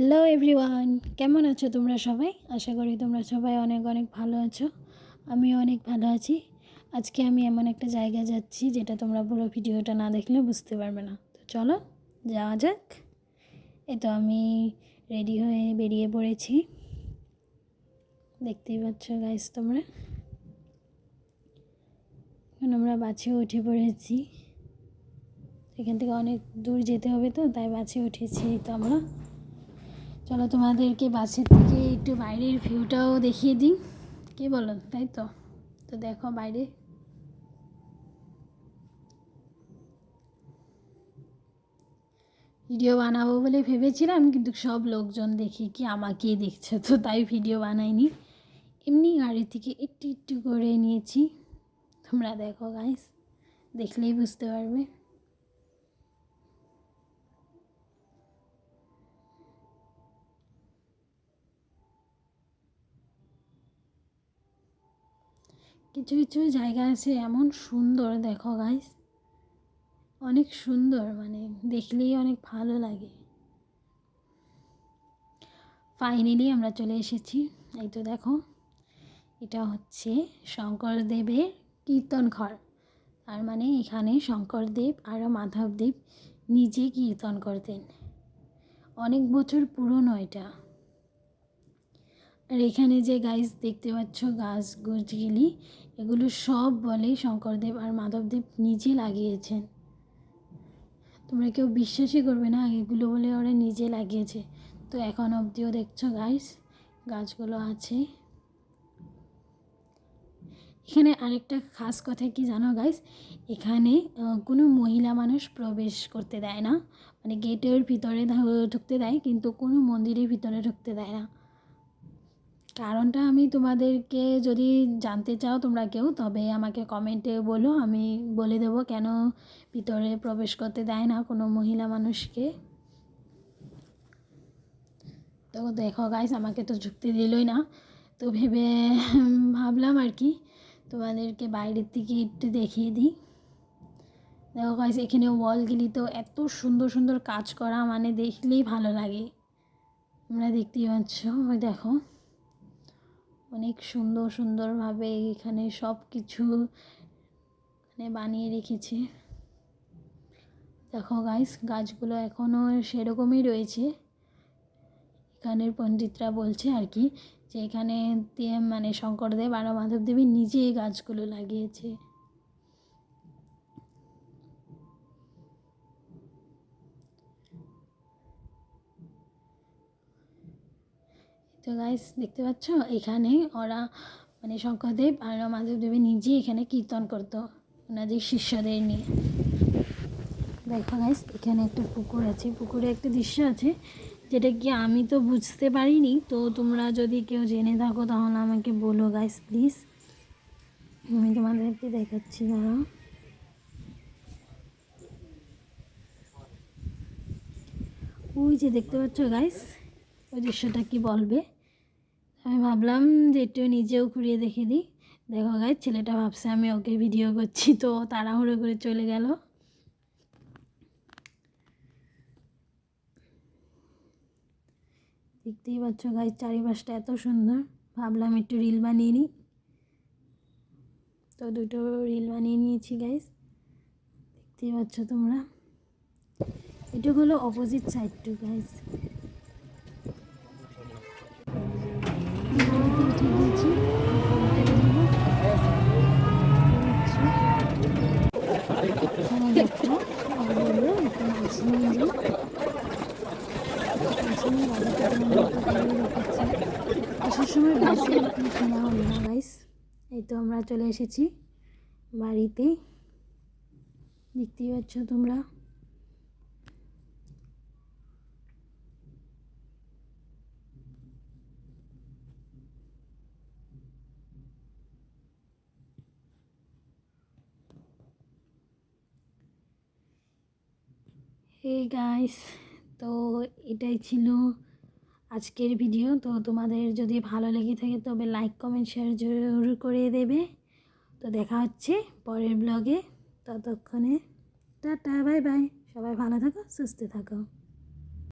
Hello everyone কেমন আছো তোমরা সবাই? আশা করি তোমরা সবাই অনেক অনেক ভালো আছো। আমিও অনেক ভালো আছি। আজকে আমি এমন একটা জায়গা যাচ্ছি যেটা তোমরা পুরো ভিডিওটা না দেখলে বুঝতে পারবে না। তো চলো, যাওয়া যাক। এই তো আমি রেডি হয়ে বেরিয়ে পড়েছি। দেখতেই পাচ্ছ গাইস তোমরা? এখন আমরা বাসে উঠে পড়েছি। এখান থেকে অনেক দূর যেতে হবে তো, তাই বাসে উঠেছি তো আমরা। চলো তোমাদেরকে বাসের থেকে একটু বাইরের ভিউটাও দেখিয়ে দিই। কে বলো? তাই তো? তো দেখো বাইরে। ভিডিও বানাবো বলে ভেবেছিলাম, কিন্তু সব লোকজন দেখি কি আমাকেই দেখছে, তো তাই ভিডিও বানাইনি। এমনি গাড়ি থেকে একটু একটু করে নিয়েছি। তোমরা দেখো গাইস দেখলেই বুঝতে পারবে। কিছু কিছু জায়গা আছে এমন সুন্দর, দেখো গাইস অনেক সুন্দর মানে দেখলেই অনেক ভালো লাগে। ফাইনালি আমরা চলে এসেছি। এই তো দেখো, এটা হচ্ছে শঙ্করদেবের কীর্তন ঘর। তার মানে এখানে শঙ্করদেব আর মাধবদেব নিজে কীর্তন করতেন। অনেক বছর পুরনো এটা। আর এখানে যে গাছ দেখতে পাচ্ছ গাছ গুছগুলি এগুলো সব বলে শঙ্করদেব আর মাধবদেব নিজে লাগিয়েছেন। তোমরা কেউ বিশ্বাসই করবে না, এগুলো বলে ওরা নিজে লাগিয়েছে। তো এখন অবধিও দেখছ গাছ গাছগুলো আছে। এখানে আরেকটা খাস কথা কি জানো গাইস এখানে কোনো মহিলা মানুষ প্রবেশ করতে দেয় না। মানে গেটের ভিতরে ঢুকতে দেয়, কিন্তু কোনো মন্দিরের ভিতরে ঢুকতে দেয় না। কারণটা আমি তোমাদেরকে যদি জানতে চাও তোমরা কেউ, তবে আমাকে কমেন্টে বলো। আমি বলে দেবো কেন ভিতরে প্রবেশ করতে দেয় না কোনো মহিলা মানুষকে। তো দেখো গাইস আমাকে তো ঢুকতে দিলই না। তো ভেবে ভাবলাম আর কি, তোমাদেরকে বাইরের থেকে একটু দেখিয়ে দিই। দেখো গাইস এখানে ওয়ালগুলি তো এত সুন্দর সুন্দর কাজ করা মানে দেখলেই ভালো লাগে। তোমরা দেখতেই পাচ্ছ, ওই দেখো। অনেক সুন্দর সুন্দরভাবে এখানে সব কিছু মানে বানিয়ে রেখেছে। দেখো গাইস গাছগুলো এখনও সেরকমই রয়েছে। এখানের পণ্ডিতরা বলছে আর কি যে এখানে মানে শঙ্করদেব আর মাধবদেবী নিজে এই গাছগুলো লাগিয়েছে। তো গাইস দেখতে পাচ্ছ? এখানে ওরা মানে শঙ্করদেব আর মাধবদেবী নিজে এখানে কীর্তন করতো, ওনাদের শিষ্যদের নিয়ে। দেখো গাইস এখানে একটা পুকুর আছে। পুকুরে একটা দৃশ্য আছে, যেটা কি আমি তো বুঝতে পারিনি। তো তোমরা যদি কেউ জেনে থাকো, তাহলে আমাকে বলো গাইস প্লিজ আমি তোমাদেরকে দেখাচ্ছি, দাঁড়াও। ওই যে দেখতে পাচ্ছ গাইস ওই দৃশ্যটা কি বলবে? আমি ভাবলাম যে একটু নিজেও ঘুরিয়ে দেখে দিই। দেখো গাই ছেলেটা ভাবছে আমি ওকে ভিডিও করছি, তো তাড়াহুড়ো করে চলে গেল। দেখতেই পাচ্ছ গাই চারিপাশটা এত সুন্দর। ভাবলাম একটু রিল বানিয়ে নিই। তো দুটো রিল বানিয়ে নিয়েছি গাইস দেখতেই পাচ্ছ তোমরা। এটা হলো অপোজিট সাইড টু গাইস আসার সময় বাসে শোনা হলো এই তো আমরা চলে এসেছি বাড়িতে। দেখতেই পাচ্ছ তোমরা। হে গাইস তো এটাই ছিল আজকের ভিডিও তো তোমাদের যদি ভালো লেগে থাকে তবে লাইক কমেন্ট শেয়ার জরুর করে দেবে। তো দেখা হচ্ছে পরের ব্লগে ততক্ষণে টাটা বাই বাই সবাই ভালো থাকো, সুস্থ থাকো।